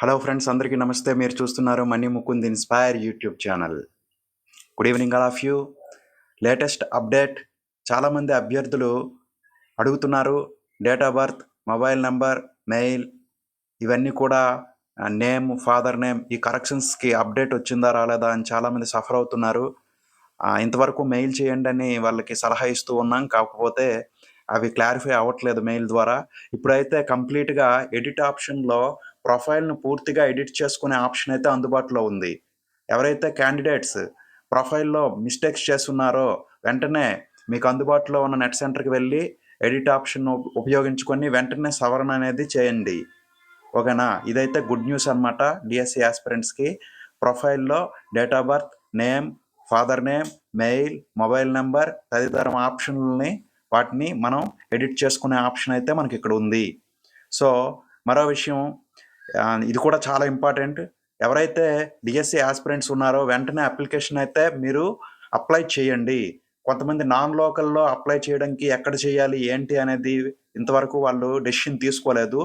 Hello friends అందరికీ నమస్తే. మీరు చూస్తున్నారు Mani Mukund inspire YouTube channel good evening all of you latest update చాలామంది అభ్యర్థులు అడుగుతున్నారు date of birth mobile number mail ఇవన్నీ కూడా నేమ్ ఫాదర్ నేమ్ ఈ కరెక్షన్స్కి అప్డేట్ వచ్చిందా రాలేదా అని చాలామంది సఫర్ అవుతున్నారు. ఇంతవరకు మెయిల్ చేయండి అని వాళ్ళకి సలహా ఇస్తూ ఉన్నాం. కాకపోతే అవి క్లారిఫై అవ్వట్లేదు మెయిల్ ద్వారా. ఇప్పుడైతే కంప్లీట్గా ఎడిట్ ఆప్షన్లో ప్రొఫైల్ను పూర్తిగా ఎడిట్ చేసుకునే ఆప్షన్ అయితే అందుబాటులో ఉంది. ఎవరైతే క్యాండిడేట్స్ ప్రొఫైల్లో మిస్టేక్స్ చేస్తున్నారో వెంటనే మీకు అందుబాటులో ఉన్న నెట్ సెంటర్కి వెళ్ళి ఎడిట్ ఆప్షన్ ఉపయోగించుకొని వెంటనే సవరణ అనేది చేయండి. ఓకేనా? ఇదైతే గుడ్ న్యూస్ అనమాట డిఎస్సి ఆస్పిరెంట్స్కి ప్రొఫైల్లో date of birth name father name mail mobile number తదితర ఆప్షన్లని వాటిని మనం ఎడిట్ చేసుకునే ఆప్షన్ అయితే మనకి ఇక్కడ ఉంది. సో మరో విషయం ఇది కూడా చాలా ఇంపార్టెంట్. ఎవరైతే డిఎస్సి ఆస్పిరెంట్స్ ఉన్నారో వెంటనే అప్లికేషన్ అయితే మీరు అప్లై చేయండి. కొంతమంది నాన్ లోకల్లో అప్లై చేయడానికి ఎక్కడ చేయాలి ఏంటి అనేది ఇంతవరకు వాళ్ళు డెసిషన్ తీసుకోలేదు.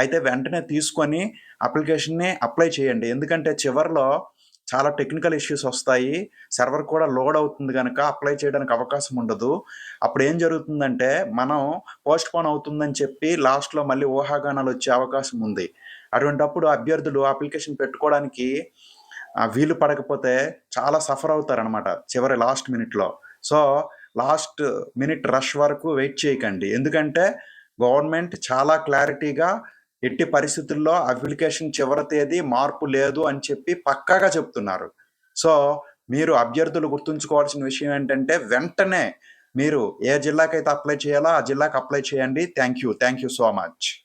అయితే వెంటనే తీసుకొని అప్లికేషన్ని అప్లై చేయండి. ఎందుకంటే చివరిలో చాలా టెక్నికల్ ఇష్యూస్ వస్తాయి. సర్వర్ కూడా లోడ్ అవుతుంది కనుక అప్లై చేయడానికి అవకాశం ఉండదు. అప్పుడు ఏం జరుగుతుందంటే మనం పోస్ట్ పోన్ అవుతుందని చెప్పి లాస్ట్లో మళ్ళీ ఊహాగానాలు వచ్చే అవకాశం ఉంది. అటువంటప్పుడు అభ్యర్థులు అప్లికేషన్ పెట్టుకోవడానికి వీలు పడకపోతే చాలా సఫర్ అవుతారనమాట చివరి లాస్ట్ మినిట్లో సో లాస్ట్ మినిట్ రష్ వరకు వెయిట్ చేయకండి. ఎందుకంటే గవర్నమెంట్ చాలా క్లారిటీగా ఎట్టి పరిస్థితుల్లో అప్లికేషన్ చివరి తేదీ మార్పు లేదు అని చెప్పి పక్కాగా చెప్తున్నారు. సో మీరు అభ్యర్థులు గుర్తుంచుకోవాల్సిన విషయం ఏంటంటే వెంటనే మీరు ఏ జిల్లాకైతే అప్లై చేయాలో ఆ జిల్లాకి అప్లై చేయండి. Thank you. Thank you so much.